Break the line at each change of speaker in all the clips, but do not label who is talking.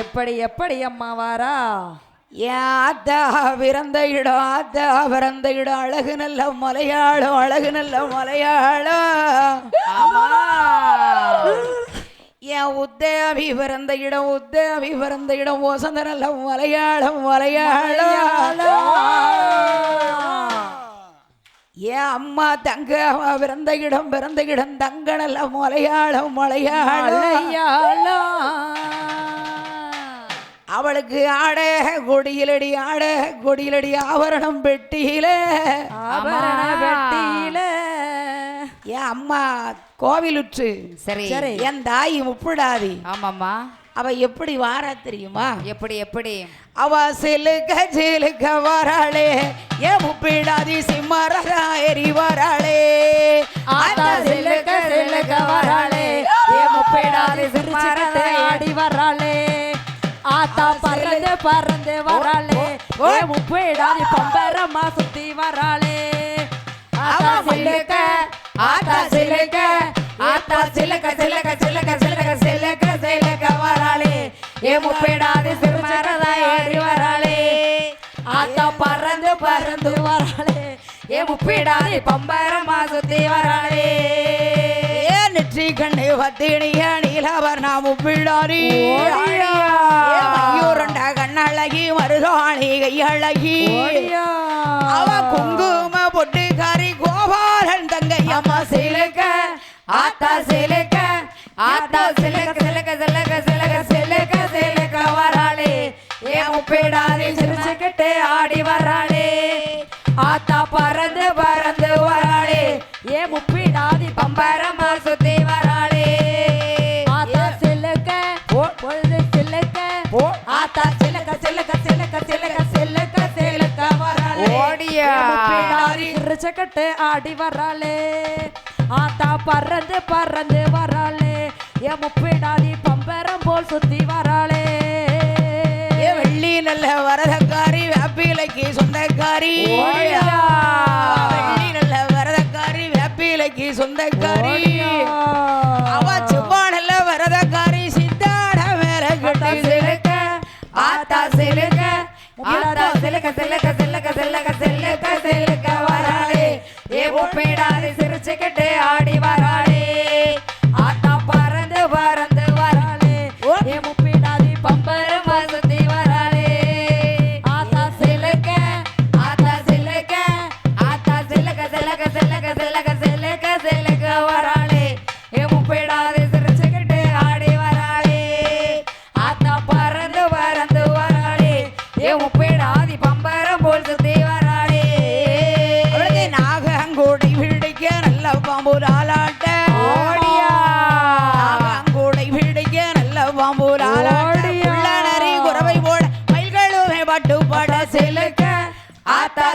எப்படி எப்படி அம்மா வாரா?
ஏன் ஆத்தா பிறந்த இடம் ஆத்தா பிறந்த இடம். அழகு நல்ல மலையாளம் அழகு நல்ல மலையாளம். என் உத்தேவி பிறந்த இடம் உத்தேவி பிறந்த இடம். வசந்த நல்ல மலையாளம் மலையாளம். என் அம்மா தங்க பிறந்த இடம் பிறந்த இடம். தங்க நல்ல மலையாளம். மலையாளம். அவளுக்கு ஆட கொடியிலடி ஆட கொடியிலடி ஆவரணம் பெட்டியிலே.
ஆபரண வெட்டியில
என் அம்மா கோவிலுற்று
சரி.
சரி.
என் தாய் முப்பிடாதி.
ஆமாம்மா.
அவ எப்படி வாரா தெரியுமா?
எப்படி எப்படி?
அவ சிலுக்க சிலுக்க வராளே. ஏ முப்பிடாதி? சிம்மராயரி வராளே.
ஆத்தா பறந்து பறந்து வராளே. ஏ முப்பேடாதி பம்பரமா சுத்தி வராளே. ஆத்தா சிலுக்க ஆத்தா சிலுக்க ஆத்தா சிலுக்க சிலுக்க சிலுக்க சிலுக்க சிலுக்க சிலுக்க வராளே. ஏ முப்பேடாதி சிறுமரதா ஏறி வராளே. ஆத்தா பறந்து பறந்து வராளே. ஏ முப்பேடாதி பம்பரமா சுத்தி வராளே.
நெற்றி கண்ணு பத்தினிய நீலவர்ணா முப்பிடாரி
ஓடியா.
கண்ணழகி மருதாணி கையழகி. அவ குங்கும பொட்டுக்காரி கோபாலன் தங்கையம்மா
சிலுக்க ஆத்தா சிலுக்க ஆத்தா சிலுக்க சிலுக்க சிலுக்க சிலுக்க சிலுக்க சிலுக்க வராளே. ஏ முப்பேடாதி சிரிச்சுக்கிட்டு ஆடி வராளே. ஆத்தா பறந்து பறந்து வராளே. ஏ முப்பேடாதி
ஓடியா.
சிரிச்சுக்கிட்டு ஆடி வராளே. ஆத்தா பறந்து பறந்து வராளே. என் முப்பிடாதி பம்பரம் போல் சுத்தி வராளே.
வெள்ளி நல்ல வரதக்காரி வேப்பிலைக்கு சொந்தக்காரி. வெள்ளி நல்ல வரதக்காரி வேப்பிலைக்கு சொந்தக்காரி. அவ செவ்வா நல்ல வரதக்காரி சித்தாட மேல கட்டி
சிலுக்க ஆத்தா சிலுக்க. ஆத்தா சிலுக்க சிலுக்க சிலுக்க சிலுக்க சிலுக்க வராளே. ஏ முப்பிடாதி சிரிச்சுக்கிட்டு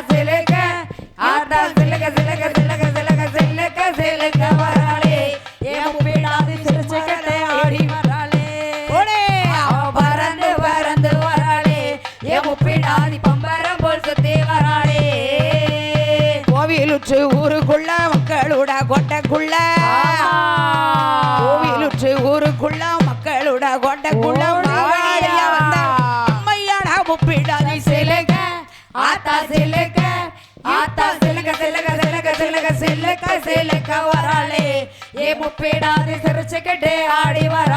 சிலுக்க ஆத்தா சிலுக்க சிலுக்க சிலுக்க சிலுக்க சிலுக்க சிலுக்க வராளே. ஏ முப்பிடாதி சிரிச்சுக்கிட்டு ஆடி வராளே.
ஓடே.
அவ பறந்து பறந்து வராளே. ஏ முப்பிடாதி பம்பரம் போல் சுத்தி வராளே.
கோவிலுற்று ஊருக்குள்ள மக்களோட கொட்டைக்குள்ள. கோவிலுற்று ஊருக்குள்ள மக்களோட கொட்டைக்குள்ள வந்த அம்மையாடா முப்பிடாதி
ஆத்தா சிலுக்க ஆத்தா சிலுக்க சிலுக்க சிலுக்க சிலுக்க சிலுக்க சிலுக்க வராளே. ஏ முப்பிடாது சிரிச்சுக்கிட்டு ஆடி
வரா.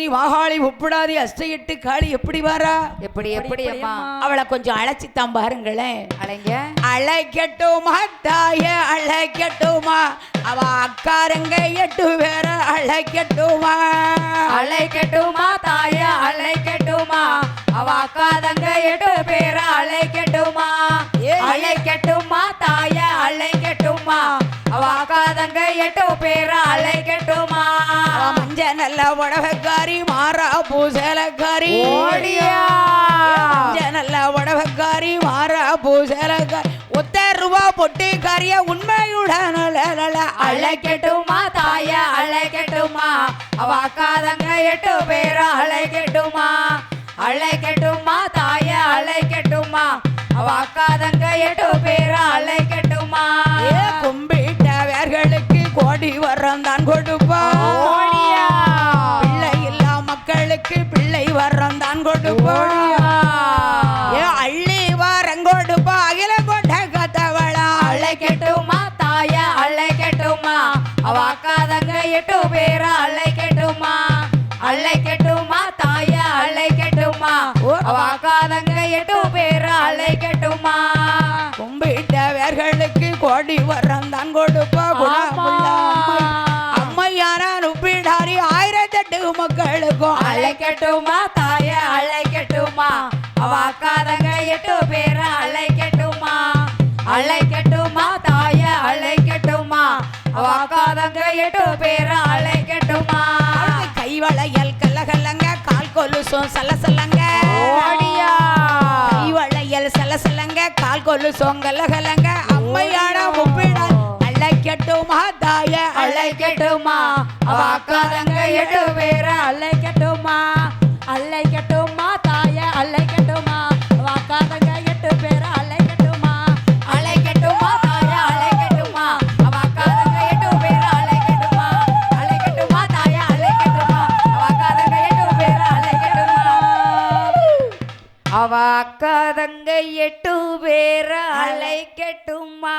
உச்சினி வாகாளி உப்பிடாதி அஷ்டையிட்டு காளி எப்படி வரா?
எப்படி எப்படி அம்மா?
அவளை கொஞ்சம் அழைச்சித்தான் பாருங்களேன்.
அலைங்க
அழைக்கட்டுமா தாய அழைக்கட்டுமா? அவ அக்காரங்க எட்டு பேர அழைக்கட்டுமா?
அழைக்கட்டுமா தாய அழைக்கட்டுமா? அவ அக்கா தங்க எட்டு பேர அழைக்கட்டுமா. அழைக்கட்டுமா தாய அழைக்கட்டுமா? அவ அக்கா தங்க எட்டு பேர
அவ உடவக்காரி மாறா பூசலக்காரி.
ஓடியா.
நல்ல உடவக்காரி மாறா பூசலக்காரி. ஒத்த ரூபா பொட்டிக்காரிய உண்மையுடன்
அழைக்கட்டுமா தாய அழைக்கட்டுமா? அவ அக்கா தங்க எட்டு பேர அழைக்கட்டுமா? அழைக்கட்டுமா தாய அழைக்கட்டுமா? அவ அக்காதங்க எட்டு அக்காதங்க எட்டு பேர அழைக்கட்டுமா அழைக்கட்டுமா தாய அழைக்கட்டுமா அவ அக்காதங்க எட்டு பேர அழைக்கட்டுமா
கும்பிட்ட வேர்களுக்கு கோடி வரம் தான் கொடுப்பா குணமுள்ள அம்மை. அம்மையான நுப்பிடாரி ஆயிரத்தெட்டு மக்களுக்கும்
அழைக்கட்டுமா தாய அழைக்கட்டுமா அவ அக்காதங்க எட்டு பேர அழைக்கட்டுமா தாய அவ அக்காதங்க எட்டு பேர அழைக்கட்டுமா
கைவளையல் கல்லகல்லங்க கால் கொலுசும் சலசலங்க.
ஓடியா.
கைவளையல் சலசலங்க கால் கொலுசும் கல்லகலங்க அம்மையான உப்பிடால் அழைக்கட்டுமா தாய
அழைக்கட்டுமா அவ அக்காதங்க எட்டு பேர அழைக்கட்டுமா அழைக்கட்டுமா அவ அக்காதங்க எட்டு பேர அழைக்கட்டுமா